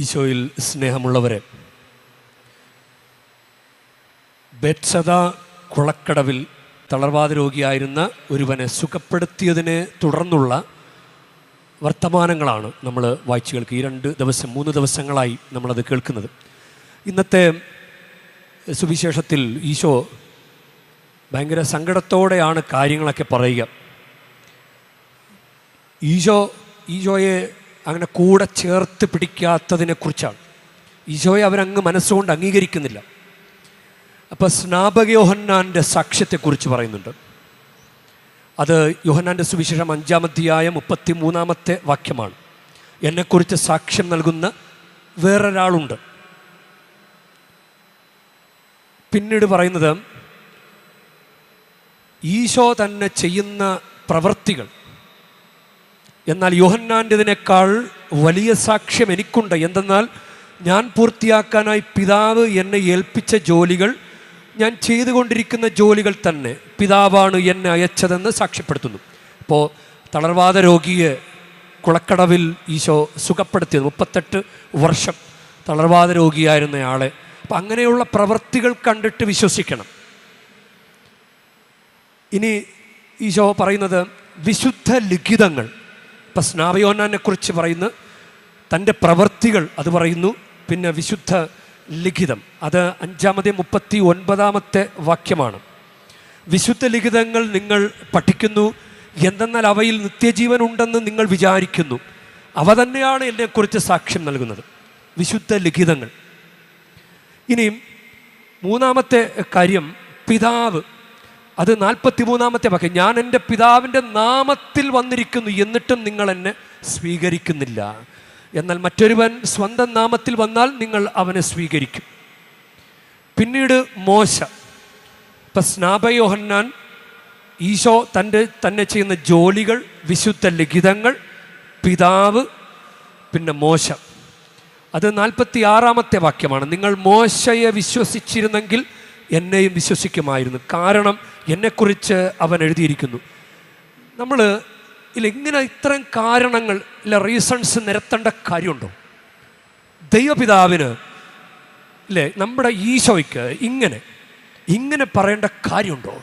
ഈശോയിൽ സ്നേഹമുള്ളവരെ ബെറ്റ്സദ കുളക്കടവിൽ തളർവാദ രോഗിയായിരുന്ന ഒരുവനെ സുഖപ്പെടുത്തിയതിനെ തുടർന്നുള്ള വർത്തമാനങ്ങളാണ് നമ്മൾ വായിച്ചു കേൾക്കുക ഈ രണ്ട് ദിവസം മൂന്ന് ദിവസങ്ങളായി നമ്മളത് കേൾക്കുന്നത്. ഇന്നത്തെ സുവിശേഷത്തിൽ ഈശോ ഭയങ്കര സങ്കടത്തോടെയാണ് കാര്യങ്ങളൊക്കെ പറയുക. ഈശോ ഈശോയെ അങ്ങനെ കൂടെ ചേർത്ത് പിടിക്കാത്തതിനെക്കുറിച്ചാണ് ഈശോയെ അവരങ്ങ് മനസ്സുകൊണ്ട് അംഗീകരിക്കുന്നില്ല. അപ്പോൾ സ്നാപക യോഹന്നാന്റെ സാക്ഷ്യത്തെക്കുറിച്ച് പറയുന്നുണ്ട്. അത് യോഹന്നാന്റെ സുവിശേഷം അഞ്ചാം അധ്യായ മുപ്പത്തി മൂന്നാമത്തെ വാക്യമാണ്. എന്നെക്കുറിച്ച് സാക്ഷ്യം നൽകുന്ന വേറൊരാളുണ്ട്. പിന്നീട് പറയുന്നത് ഈശോ തന്നെ ചെയ്യുന്ന പ്രവൃത്തികൾ എന്നാൽ യോഹന്നാന്റെതിനേക്കാൾ വലിയ സാക്ഷ്യം എനിക്കുണ്ട്. എന്തെന്നാൽ ഞാൻ പൂർത്തിയാക്കാനായി പിതാവ് എന്നെ ഏൽപ്പിച്ച ജോലികൾ ഞാൻ ചെയ്തുകൊണ്ടിരിക്കുന്ന ജോലികൾ തന്നെ പിതാവാണ് എന്നെ അയച്ചതെന്ന് സാക്ഷ്യപ്പെടുത്തുന്നു. അപ്പോൾ തളർവാദ രോഗിയെ കുളക്കടവിൽ ഈശോ സുഖപ്പെടുത്തിയത് മുപ്പത്തെട്ട് വർഷം തളർവാദ രോഗിയായിരുന്നയാളെ അപ്പം അങ്ങനെയുള്ള പ്രവൃത്തികൾ കണ്ടിട്ട് വിശ്വസിക്കണം. ഇനി ഈശോ പറയുന്നത് വിശുദ്ധ ലിഖിതങ്ങൾ. ഇപ്പം സ്നാപയോനാനെ കുറിച്ച് പറയുന്നു. തന്റെ പ്രവൃത്തികൾ അത് പറയുന്നു. പിന്നെ വിശുദ്ധ ലിഖിതം. അത് അഞ്ചാമത്തെ മുപ്പത്തി ഒൻപതാമത്തെ വാക്യമാണ്. വിശുദ്ധ ലിഖിതങ്ങൾ നിങ്ങൾ പഠിക്കുന്നു. എന്തെന്നാൽ അവയിൽ നിത്യജീവൻ ഉണ്ടെന്ന് നിങ്ങൾ വിചാരിക്കുന്നു. അവ തന്നെയാണ് എന്നെക്കുറിച്ച് സാക്ഷ്യം നൽകുന്നത്. വിശുദ്ധ ലിഖിതങ്ങൾ. ഇനിയും മൂന്നാമത്തെ കാര്യം പിതാവ് അത് നാൽപ്പത്തി മൂന്നാമത്തെ വാക്യം. ഞാൻ എന്റെ പിതാവിന്റെ നാമത്തിൽ വന്നിരിക്കുന്നു എന്നിട്ടും നിങ്ങൾ എന്നെ സ്വീകരിക്കുന്നില്ല. എന്നാൽ മറ്റൊരുവൻ സ്വന്തം നാമത്തിൽ വന്നാൽ നിങ്ങൾ അവനെ സ്വീകരിക്കും. പിന്നീട് മോശ. ഇപ്പം സ്നാപയോഹന്നാൻ ഈശോ തന്റെ തന്നെ ചെയ്യുന്ന ജോലികൾ വിശുദ്ധ ലിഖിതങ്ങൾ പിതാവ് പിന്നെ മോശ. അത് നാൽപ്പത്തി ആറാമത്തെ വാക്യമാണ്. നിങ്ങൾ മോശയെ വിശ്വസിച്ചിരുന്നെങ്കിൽ എന്നെയും വിശ്വസിക്കുമായിരുന്നു. കാരണം എന്നെക്കുറിച്ച് അവൻ എഴുതിയിരിക്കുന്നു. നമ്മൾ ഇല്ല ഇങ്ങനെ ഇത്തരം കാരണങ്ങൾ ഇല്ല റീസൺസ് നിരത്തേണ്ട കാര്യമുണ്ടോ? ദൈവപിതാവിന് ഇല്ലേ നമ്മുടെ ഈശോയ്ക്ക് ഇങ്ങനെ ഇങ്ങനെ പറയേണ്ട കാര്യമുണ്ടോ?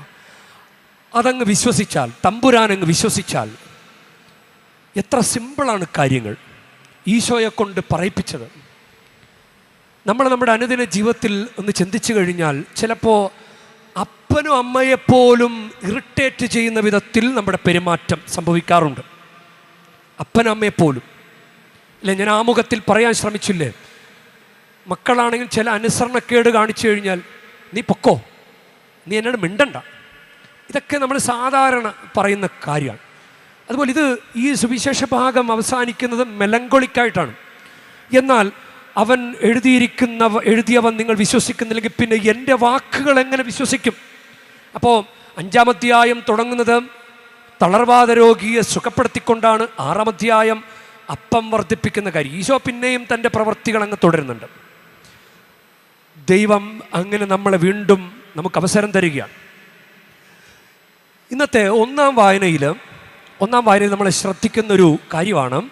അതങ്ങ് വിശ്വസിച്ചാൽ തമ്പുരാനങ്ങ് വിശ്വസിച്ചാൽ എത്ര സിമ്പിളാണ് കാര്യങ്ങൾ. ഈശോയെ കൊണ്ട് പറയിപ്പിച്ചത്. നമ്മൾ നമ്മുടെ അനുദിന ജീവിതത്തിൽ ഒന്ന് ചിന്തിച്ചു കഴിഞ്ഞാൽ ചിലപ്പോൾ അപ്പനും അമ്മയെപ്പോലും ഇറിറ്റേറ്റ് ചെയ്യുന്ന വിധത്തിൽ നമ്മുടെ പെരുമാറ്റം സംഭവിക്കാറുണ്ട്. അപ്പനും അമ്മയെപ്പോലും അല്ലെ ഞാൻ ആമുഖത്തിൽ പറയാൻ ശ്രമിച്ചില്ലേ? മക്കളാണെങ്കിൽ ചില അനുസരണക്കേട് കാണിച്ചു കഴിഞ്ഞാൽ നീ പൊക്കോ? നീ എന്നോട് മിണ്ടണ്ട. ഇതൊക്കെ നമ്മൾ സാധാരണ പറയുന്ന കാര്യമാണ്. അതുപോലെ ഇത് ഈ സുവിശേഷ ഭാഗം അവസാനിക്കുന്നത് മെലങ്കൊളിക്കായിട്ടാണ് എന്നാൽ അവൻ എഴുതിയിരിക്കുന്ന എഴുതിയവൻ നിങ്ങൾ വിശ്വസിക്കുന്നില്ലെങ്കിൽ പിന്നെ എന്റെ വാക്കുകൾ എങ്ങനെ വിശ്വസിക്കും? അപ്പോൾ അഞ്ചാമധ്യായം തുടങ്ങുന്നത് തളർവാദ രോഗിയെ സുഖപ്പെടുത്തിക്കൊണ്ടാണ്. ആറാമധ്യായം അപ്പം വർദ്ധിപ്പിക്കുന്ന കാര്യം. ഈശോ പിന്നെയും തന്റെ പ്രവൃത്തികൾ അങ്ങ് തുടരുന്നുണ്ട്. ദൈവം അങ്ങനെ നമ്മളെ വീണ്ടും നമുക്ക് അവസരം തരികയാണ്. ഇന്നത്തെ ഒന്നാം വായനയിൽ ഒന്നാം വായനയിൽ നമ്മൾ ശ്രദ്ധിക്കുന്നൊരു കാര്യമാണ്.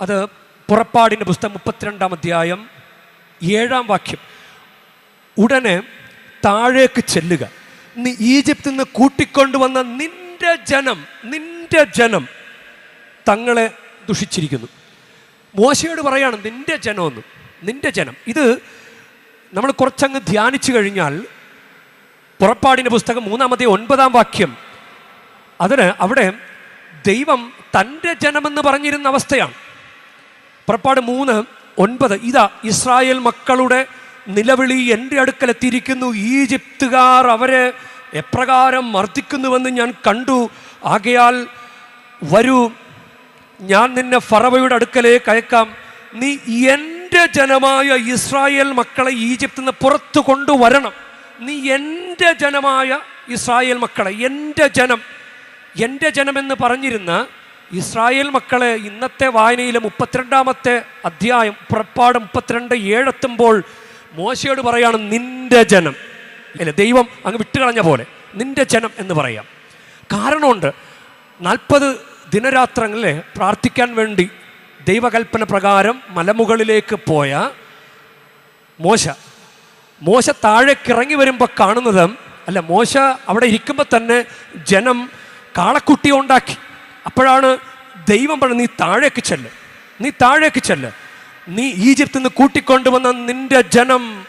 അത് പുറപ്പാടിന്റെ പുസ്തകം മുപ്പത്തിരണ്ടാം അധ്യായം ഏഴാം വാക്യം. ഉടനെ താഴേക്ക് ചെല്ലുക. നീ ഈജിപ്തിൽ നിന്ന് കൂട്ടിക്കൊണ്ടുവന്ന നിന്റെ ജനം നിന്റെ ജനം തങ്ങളെ ദുഷിച്ചിരിക്കുന്നു. മോശയോട് പറയാണ് നിന്റെ ജനമെന്ന് നിന്റെ ജനം. ഇത് നമ്മൾ കുറച്ചങ്ങ് ധ്യാനിച്ചു കഴിഞ്ഞാൽ പുറപ്പാടിന്റെ പുസ്തകം മൂന്നാമത്തെ ഒൻപതാം വാക്യം അതിന് അവിടെ ദൈവം തന്റെ ജനമെന്ന് പറഞ്ഞിരുന്ന അവസ്ഥയാണ്. പുറപ്പാട് മൂന്ന് ഒൻപത്. ഇതാ ഇസ്രായേൽ മക്കളുടെ നിലവിളി എന്റെ അടുക്കൽ എത്തിയിരിക്കുന്നു ഈജിപ്തുകാർ അവരെ എപ്രകാരം മർദ്ദിക്കുന്നുവെന്ന് ഞാൻ കണ്ടു. ആകയാൽ വരൂ ഞാൻ നിന്നെ ഫറവയുടെ അടുക്കലേക്ക് അയക്കാം. നീ എന്റെ ജനമായ ഇസ്രായേൽ മക്കളെ ഈജിപ്തിൽ നിന്ന് പുറത്തു കൊണ്ടുവരണം. നീ എന്റെ ജനമായ ഇസ്രായേൽ മക്കളെ എന്റെ ജനം എന്റെ ജനമെന്ന് പറഞ്ഞിരുന്ന ഇസ്രായേൽ മക്കളെ ഇന്നത്തെ വായനയിലെ മുപ്പത്തിരണ്ടാമത്തെ അധ്യായം പുറപ്പാട് മുപ്പത്തിരണ്ട് ഏഴെത്തുമ്പോൾ മോശയോട് പറയാണ് നിന്റെ ജനം. അല്ലെ ദൈവം അങ്ങ് വിട്ടുകളഞ്ഞ പോലെ നിന്റെ ജനം എന്ന് പറയാം. കാരണമുണ്ട് നാൽപ്പത് ദിനരാത്രങ്ങളിലെ പ്രാർത്ഥിക്കാൻ വേണ്ടി ദൈവകൽപ്പന പ്രകാരം മലമുകളിലേക്ക് പോയ മോശ. മോശ താഴേക്ക് ഇറങ്ങി വരുമ്പോൾ കാണുന്നത് അല്ല മോശ അവിടെ ഇരിക്കുമ്പോൾ തന്നെ ജനം കാളക്കുട്ടി ഉണ്ടാക്കി. അപ്പോഴാണ് ദൈവം പറഞ്ഞു നീ താഴേക്ക് ചെല്ല്. നീ താഴേക്ക് ചെല്ല്. നീ ഈജിപ്തിൽ നിന്ന് കൂട്ടിക്കൊണ്ടുവന്ന നിന്റെ ജനം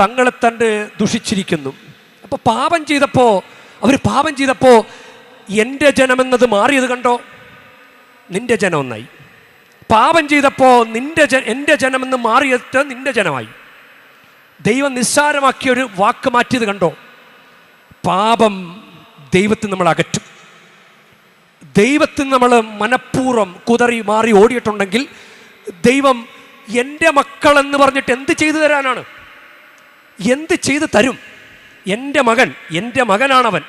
തങ്ങളെ തന്റെ ദുഷിച്ചിരിക്കുന്നു. അപ്പോൾ പാപം ചെയ്തപ്പോൾ അവർ പാപം ചെയ്തപ്പോൾ എന്റെ ജനമെന്നത് മാറിയത് കണ്ടോ? നിന്റെ ജനം ഒന്നായി. പാപം ചെയ്തപ്പോൾ നിന്റെ ജ എന്റെ ജനമെന്ന് മാറിയിട്ട് നിന്റെ ജനമായി. ദൈവം നിസ്സാരമാക്കിയ ഒരു വാക്ക് മാറ്റിയത് കണ്ടോ? പാപം ദൈവത്തിൽ നമ്മൾ അകറ്റും. ദൈവത്തിൽ നമ്മൾ മനഃപൂർവം കുതറി മാറി ഓടിയിട്ടുണ്ടെങ്കിൽ ദൈവം എന്റെ മക്കളെന്ന് പറഞ്ഞിട്ട് എന്ത് ചെയ്തു തരാനാണ്? എന്ത് ചെയ്തു തരും? എന്റെ മകൻ എന്റെ മകനാണവൻ.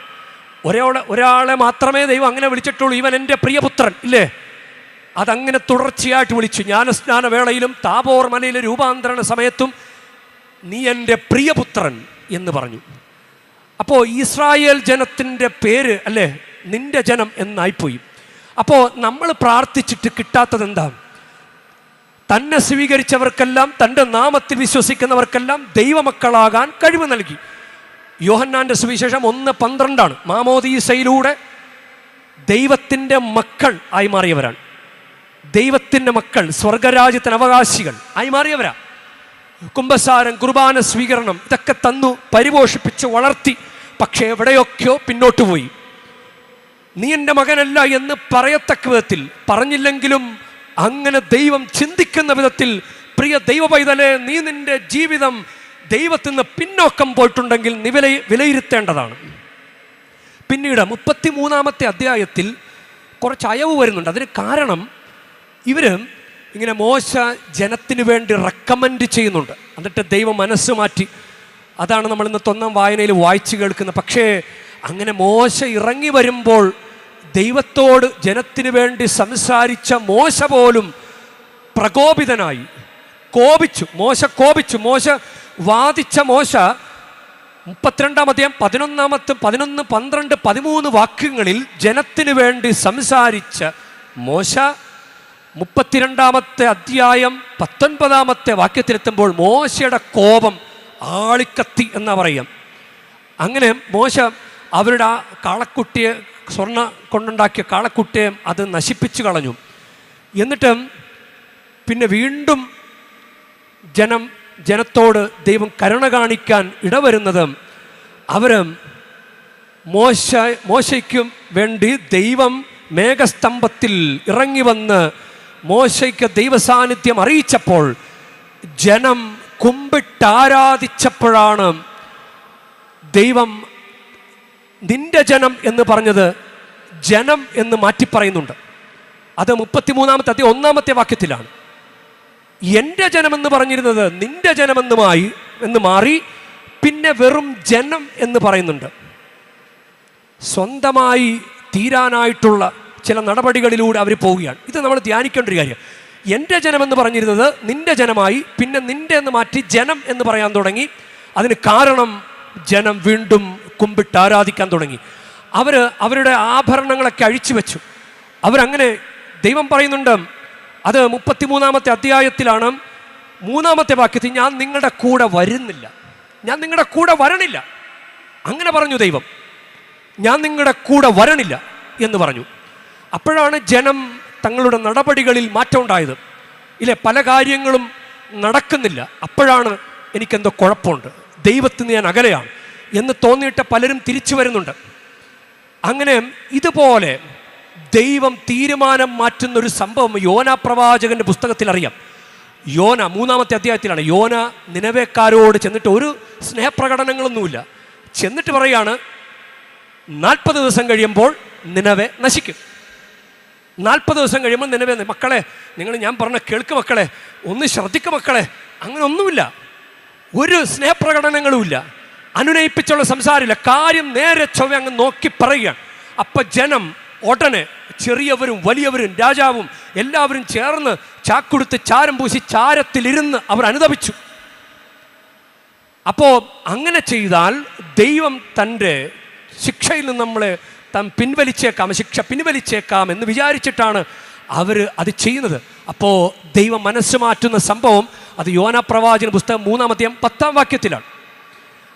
ഒരാളെ ഒരാളെ മാത്രമേ ദൈവം അങ്ങനെ വിളിച്ചിട്ടുള്ളൂ. ഇവൻ എന്റെ പ്രിയപുത്രൻ ഇല്ലേ? അതങ്ങനെ തുടർച്ചയായിട്ട് വിളിച്ചു. ജ്ഞാനസ്നാന വേളയിലും താപോർ മലയിലെ രൂപാന്തരണ സമയത്തും നീ എന്റെ പ്രിയപുത്രൻ എന്ന് പറഞ്ഞു. അപ്പോൾ ഇസ്രായേൽ ജനത്തിന്റെ പേര് അല്ലേ? നിന്റെ ജനം എന്നായിപ്പോയി. അപ്പോൾ നമ്മൾ പ്രാർത്ഥിച്ചിട്ട് കിട്ടാത്തത് എന്താ? തന്നെ സ്വീകരിച്ചവർക്കെല്ലാം തന്റെ നാമത്തിൽ വിശ്വസിക്കുന്നവർക്കെല്ലാം ദൈവമക്കളാകാൻ കഴിവ് നൽകി. യോഹന്നാന്റെ സുവിശേഷം ഒന്ന് പന്ത്രണ്ടാണ്. മാമോദീസയിലൂടെ ദൈവത്തിന്റെ മക്കൾ ആയി മാറിയവരാണ്. ദൈവത്തിന്റെ മക്കൾ സ്വർഗരാജ്യത്തിന് അവകാശികൾ ആയി മാറിയവരാ. കുംഭസാരം കുർബാന സ്വീകരണം ഇതൊക്കെ തന്നു പരിപോഷിപ്പിച്ച് വളർത്തി പക്ഷേ എവിടെയൊക്കെയോ പിന്നോട്ട് പോയി. നീ എന്റെ മകനല്ല എന്ന് പറയത്തക്ക വിധത്തിൽ പറഞ്ഞില്ലെങ്കിലും അങ്ങനെ ദൈവം ചിന്തിക്കുന്ന വിധത്തിൽ പ്രിയ ദൈവ പൈതലെ നീ നിന്റെ ജീവിതം ദൈവത്തിൽ നിന്ന് പിന്നോക്കം പോയിട്ടുണ്ടെങ്കിൽ നീ വില വിലയിരുത്തേണ്ടതാണ്. പിന്നീട് മുപ്പത്തി മൂന്നാമത്തെ അധ്യായത്തിൽ കുറച്ച് അയവ് വരുന്നുണ്ട്. അതിന് കാരണം ഇവർ ഇങ്ങനെ മോശ ജനത്തിന് വേണ്ടി റെക്കമെൻഡ് ചെയ്യുന്നുണ്ട്. എന്നിട്ട് ദൈവം മനസ്സ് മാറ്റി. അതാണ് നമ്മൾ ഇന്നത്തെ വായനയിൽ വായിച്ചു കേൾക്കുന്നത് പക്ഷേ അങ്ങനെ മോശ ഇറങ്ങി വരുമ്പോൾ ദൈവത്തോട് ജനത്തിനു വേണ്ടി സംസാരിച്ച മോശ പോലും പ്രകോപിതനായി. കോപിച്ചു മോശ കോപിച്ചു മോശ വാദിച്ച മോശ മുപ്പത്തിരണ്ടാം അധ്യായം പതിനൊന്നാമത്തെ പതിനൊന്ന് പന്ത്രണ്ട് പതിമൂന്ന് വാക്യങ്ങളിൽ ജനത്തിനു വേണ്ടി സംസാരിച്ച മോശ മുപ്പത്തിരണ്ടാമത്തെ അധ്യായം പത്തൊൻപതാമത്തെ വാക്യത്തിലെത്തുമ്പോൾ മോശയുടെ കോപം ആളിക്കത്തി എന്നാ പറയാം. അങ്ങനെ മോശ അവരുടെ ആ കാളക്കുട്ടിയെ സ്വർണ കൊണ്ടുണ്ടാക്കിയ കാളക്കുട്ടിയെ അത് നശിപ്പിച്ചു കളഞ്ഞു. എന്നിട്ടും പിന്നെ വീണ്ടും ജനം ജനത്തോട് ദൈവം കരുണ കാണിക്കാൻ ഇടവരുന്നത് അവർ മോശ മോശയ്ക്കും വേണ്ടി ദൈവം മേഘസ്തംഭത്തിൽ ഇറങ്ങി വന്ന് മോശയ്ക്ക് ദൈവസാന്നിധ്യം അറിയിച്ചപ്പോൾ ജനം കുമ്പിട്ടാരാധിച്ചപ്പോഴാണ് ദൈവം നിന്റെ ജനം എന്ന് പറഞ്ഞത് ജനം എന്ന് മാറ്റി പറയുന്നുണ്ട്. അത് മുപ്പത്തിമൂന്നാമത്തെ അതി ഒന്നാമത്തെ വാക്യത്തിലാണ്. എന്റെ ജനമെന്ന് പറഞ്ഞിരുന്നത് നിന്റെ ജനമെന്നുമായി എന്ന് മാറി പിന്നെ വെറും ജനം എന്ന് പറയുന്നുണ്ട്. സ്വന്തമായി തീരാനായിട്ടുള്ള ചില നടപടികളിലൂടെ അവർ പോവുകയാണ്. ഇത് നമ്മൾ ധ്യാനിക്കേണ്ട ഒരു കാര്യം. എന്റെ ജനമെന്ന് പറഞ്ഞിരുന്നത് നിന്റെ ജനമായി പിന്നെ നിന്റെ എന്ന് മാറ്റി ജനം എന്ന് പറയാൻ തുടങ്ങി. അതിന് കാരണം ജനം വീണ്ടും കുമ്പിട്ട് ആരാധിക്കാൻ തുടങ്ങി. അവർ അവരുടെ ആഭരണങ്ങളൊക്കെ അഴിച്ചു വെച്ചു. അവരങ്ങനെ ദൈവം പറയുന്നുണ്ട് അത് മുപ്പത്തിമൂന്നാമത്തെ അധ്യായത്തിലാണ്. മൂന്നാമത്തെ വാക്യത്തിൽ ഞാൻ നിങ്ങളുടെ കൂടെ വരുന്നില്ല. ഞാൻ നിങ്ങളുടെ കൂടെ വരണില്ല. അങ്ങനെ പറഞ്ഞു ദൈവം. ഞാൻ നിങ്ങളുടെ കൂടെ വരണില്ല എന്ന് പറഞ്ഞു. അപ്പോഴാണ് ജനം തങ്ങളുടെ നടപടികളിൽ മാറ്റം ഉണ്ടായത്. ഇല്ലേ പല കാര്യങ്ങളും നടക്കുന്നില്ല. അപ്പോഴാണ് എനിക്കെന്തോ കുഴപ്പമുണ്ട്. ദൈവത്തിന് ഞാൻ അകലെയാണ്. എന്ന് തോന്നിയിട്ട് പലരും തിരിച്ചു വരുന്നുണ്ട്. അങ്ങനെ ഇതുപോലെ ദൈവം തീരുമാനം മാറ്റുന്ന ഒരു സംഭവം യോന പ്രവാചകന്റെ പുസ്തകത്തിൽ അറിയാം. യോന മൂന്നാമത്തെ അധ്യായത്തിലാണ്. യോന നിലവേക്കാരോട് ചെന്നിട്ട് ഒരു സ്നേഹപ്രകടനങ്ങളൊന്നുമില്ല. ചെന്നിട്ട് പറയാണ് നാൽപ്പത് ദിവസം കഴിയുമ്പോൾ നിലവെ നശിക്കും. നാൽപ്പത് ദിവസം കഴിയുമ്പോൾ നിലവെ മക്കളെ നിങ്ങൾ ഞാൻ പറഞ്ഞ കേൾക്ക് മക്കളെ ഒന്ന് ശ്രദ്ധിക്ക മക്കളെ അങ്ങനെ ഒന്നുമില്ല. ഒരു സ്നേഹപ്രകടനങ്ങളുമില്ല അനുനയിപ്പിച്ചുള്ള സംസാരമില്ല. കാര്യം നേരെ ചൊവ്വ അങ്ങ് നോക്കി പറയുകയാണ്. അപ്പൊ ജനം ഉടനെ ചെറിയവരും വലിയവരും രാജാവും എല്ലാവരും ചേർന്ന് ചാക്കുടുത്ത് ചാരം പൂശി ചാരത്തിലിരുന്ന് അവർ അനുദപിച്ചു. അപ്പോൾ അങ്ങനെ ചെയ്താൽ ദൈവം തന്റെ ശിക്ഷയിൽ നിന്ന് നമ്മളെ താൻ പിൻവലിച്ചേക്കാം ശിക്ഷ പിൻവലിച്ചേക്കാം എന്ന് വിചാരിച്ചിട്ടാണ് അവർ അത് ചെയ്യുന്നത്. അപ്പോൾ ദൈവം മനസ്സ് മാറ്റുന്ന സംഭവം അത് യോന പ്രവാചന പുസ്തകം മൂന്നാമത്തെയും പത്താം വാക്യത്തിലാണ്.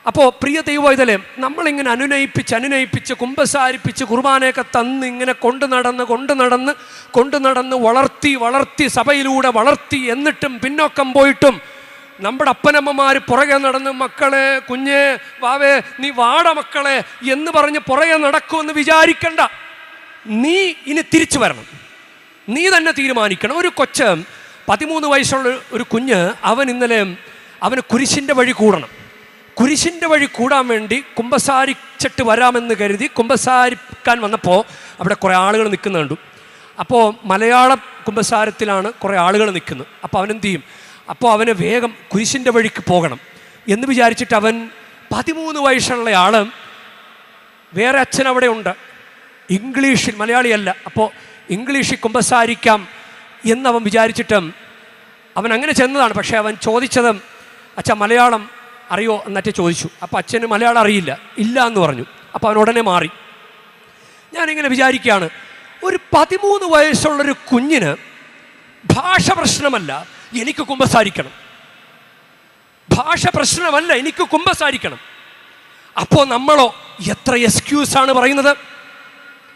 അപ്പോൾ പ്രിയ ദൈവവൈതലെ നമ്മളിങ്ങനെ അനുനയിപ്പിച്ച് അനുനയിപ്പിച്ച് കുമ്പസാരിപ്പിച്ച് കുർബാനയൊക്കെ തന്ന് ഇങ്ങനെ കൊണ്ടു നടന്ന് കൊണ്ടു നടന്ന് കൊണ്ടു നടന്ന് വളർത്തി വളർത്തി സഭയിലൂടെ വളർത്തി എന്നിട്ടും പിന്നോക്കം പോയിട്ടും നമ്മുടെ അപ്പനമ്മമാർ പുറകെ നടന്ന് മക്കളെ കുഞ്ഞെ വാവേ നീ വാട മക്കളെ എന്ന് പറഞ്ഞ് പുറകെ നടക്കുമെന്ന് വിചാരിക്കണ്ട. നീ ഇനി തിരിച്ചു വരണം. നീ തന്നെ തീരുമാനിക്കണം. ഒരു കൊച്ച് പതിമൂന്ന് വയസ്സുള്ള ഒരു കുഞ്ഞ് അവൻ ഇന്നലെ അവന് കുരിശിന്റെ വഴി കൂടണം. കുരിശിന്റെ വഴി കൂടാൻ വേണ്ടി കുമ്പസാരിച്ചിട്ട് വരാമെന്ന് കരുതി കുമ്പസാരിക്കാൻ വന്നപ്പോൾ അവിടെ കുറേ ആളുകൾ നിൽക്കുന്നുണ്ട് അപ്പോൾ മലയാള കുമ്പസാരത്തിലാണ് കുറേ ആളുകൾ നിൽക്കുന്നത്. അപ്പോൾ അവനെന്ത് ചെയ്യും? അപ്പോൾ അവന് വേഗം കുരിശിന്റെ വഴിക്ക് പോകണം എന്ന് വിചാരിച്ചിട്ട് അവൻ പതിമൂന്ന് വയസ്സുള്ള ആൾ വേറെ അച്ഛൻ അവിടെ ഉണ്ട്. ഇംഗ്ലീഷിൽ മലയാളിയല്ല. അപ്പോൾ ഇംഗ്ലീഷിൽ കുമ്പസാരിക്കാം എന്നവൻ വിചാരിച്ചിട്ടും അവൻ അങ്ങനെ ചെന്നതാണ്. പക്ഷേ അവൻ ചോദിച്ചതും അച്ഛ മലയാളം അറിയോ എന്നറ്റ ചോദിച്ചു. അപ്പോൾ അച്ഛന് മലയാളം അറിയില്ല. ഇല്ല എന്ന് പറഞ്ഞു. അപ്പോൾ അവൻ ഉടനെ മാറി. ഞാനിങ്ങനെ വിചാരിക്കുകയാണ് ഒരു പതിമൂന്ന് വയസ്സുള്ളൊരു കുഞ്ഞിന് ഭാഷ പ്രശ്നമല്ല എനിക്ക് കുമ്പസാരിക്കണം. ഭാഷ പ്രശ്നമല്ല എനിക്ക് കുമ്പസാരിക്കണം. അപ്പോൾ നമ്മളോ എത്ര എക്സ്ക്യൂസാണ് പറയുന്നത്?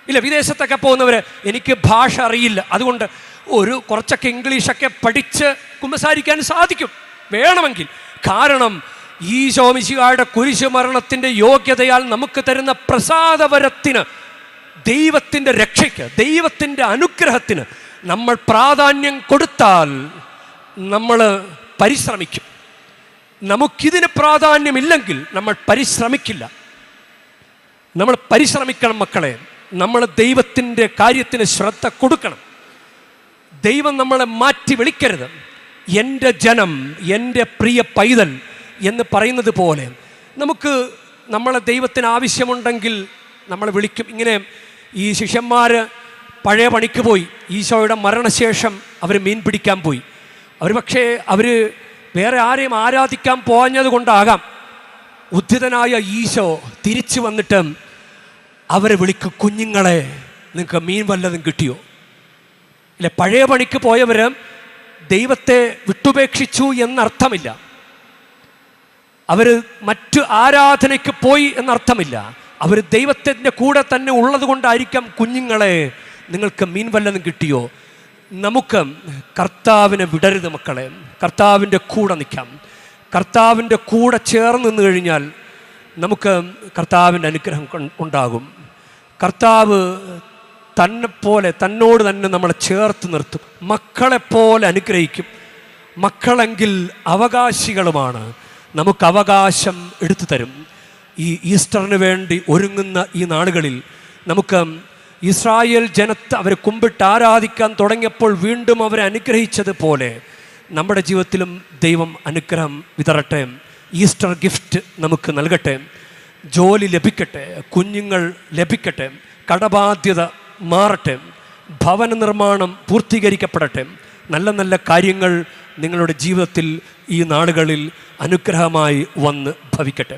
ഇല്ല വിദേശത്തൊക്കെ പോകുന്നവർ എനിക്ക് ഭാഷ അറിയില്ല. അതുകൊണ്ട് ഒരു കുറച്ചൊക്കെ ഇംഗ്ലീഷൊക്കെ പഠിച്ച് കുമ്പസാരിക്കാൻ സാധിക്കും. വേണമെങ്കിൽ. കാരണം ഈ ശോമിശികായുടെ കുരിശു മരണത്തിന്റെ യോഗ്യതയാൽ നമുക്ക് തരുന്ന പ്രസാദവരത്തിന് ദൈവത്തിന്റെ രക്ഷയ്ക്ക് ദൈവത്തിന്റെ അനുഗ്രഹത്തിന് നമ്മൾ പ്രാധാന്യം കൊടുത്താൽ നമ്മൾ പരിശ്രമിക്കും. നമുക്കിതിന് പ്രാധാന്യമില്ലെങ്കിൽ നമ്മൾ പരിശ്രമിക്കില്ല. നമ്മൾ പരിശ്രമിക്കണം മക്കളെ. നമ്മൾ ദൈവത്തിന്റെ കാര്യത്തിന് ശ്രദ്ധ കൊടുക്കണം. ദൈവം നമ്മളെ മാറ്റി വിളിക്കരുത്. എന്റെ ജനം എന്റെ പ്രിയ പൈതൽ എന്ന് പറയുന്നത് പോലെ നമുക്ക് നമ്മളെ ദൈവത്തിന് ആവശ്യമുണ്ടെങ്കിൽ നമ്മൾ വിളിക്കും. ഇങ്ങനെ ഈ ശിഷ്യന്മാർ പഴയ പണിക്ക് പോയി. ഈശോയുടെ മരണശേഷം അവർ മീൻ പിടിക്കാൻ പോയി. അവർ പക്ഷേ അവർ വേറെ ആരെയും ആരാധിക്കാൻ പോഞ്ഞത് കൊണ്ടാകാം. ഉദ്ധിതനായ ഈശോ തിരിച്ചു വന്നിട്ട് അവരെ വിളിക്കും കുഞ്ഞുങ്ങളെ നിങ്ങൾക്ക് മീൻ വല്ലതും കിട്ടിയോ? ഇല്ല പഴയ പണിക്ക് പോയവർ ദൈവത്തെ വിട്ടുപേക്ഷിച്ചു എന്നർത്ഥമില്ല. അവർ മറ്റു ആരാധനയ്ക്ക് പോയി എന്നർത്ഥമില്ല. അവർ ദൈവത്തിന്റെ കൂടെ തന്നെ ഉള്ളത് കൊണ്ടായിരിക്കാം കുഞ്ഞുങ്ങളെ നിങ്ങൾക്ക് മീൻ വല്ലതും കിട്ടിയോ? നമുക്ക് കർത്താവിനെ വിടരുത് മക്കളെ. കർത്താവിന്റെ കൂടെ നിൽക്കാം. കർത്താവിന്റെ കൂടെ ചേർന്ന് നിന്ന് കഴിഞ്ഞാൽ നമുക്ക് കർത്താവിന്റെ അനുഗ്രഹം ഉണ്ടാകും. കർത്താവ് പോലെ തന്നോട് തന്നെ നമ്മളെ ചേർത്ത് നിർത്തും. മക്കളെപ്പോലെ അനുഗ്രഹിക്കും. മക്കളെങ്കിൽ അവകാശികളുമാണ്. നമുക്ക് അവകാശം എടുത്തു തരും. ഈ ഈസ്റ്ററിന് വേണ്ടി ഒരുങ്ങുന്ന ഈ നാളുകളിൽ നമുക്ക് ഇസ്രായേൽ ജനത്തെ അവരെ കുമ്പിട്ട് ആരാധിക്കാൻ തുടങ്ങിയപ്പോൾ വീണ്ടും അവരെ അനുഗ്രഹിച്ചതുപോലെ നമ്മുടെ ജീവിതത്തിലും ദൈവം അനുഗ്രഹം വിതറട്ടെ. ഈസ്റ്റർ ഗിഫ്റ്റ് നമുക്ക് നൽകട്ടെ. ജോലി ലഭിക്കട്ടെ. കുഞ്ഞുങ്ങൾ ലഭിക്കട്ടെ. കടബാധ്യത മാറട്ടെ. ഭവന നിർമ്മാണം പൂർത്തീകരിക്കപ്പെടട്ടെ. നല്ല നല്ല കാര്യങ്ങൾ നിങ്ങളുടെ ജീവിതത്തിൽ ഈ നാടുകളിൽ അനുഗ്രഹമായി വന്ന് ഭവിക്കട്ടെ.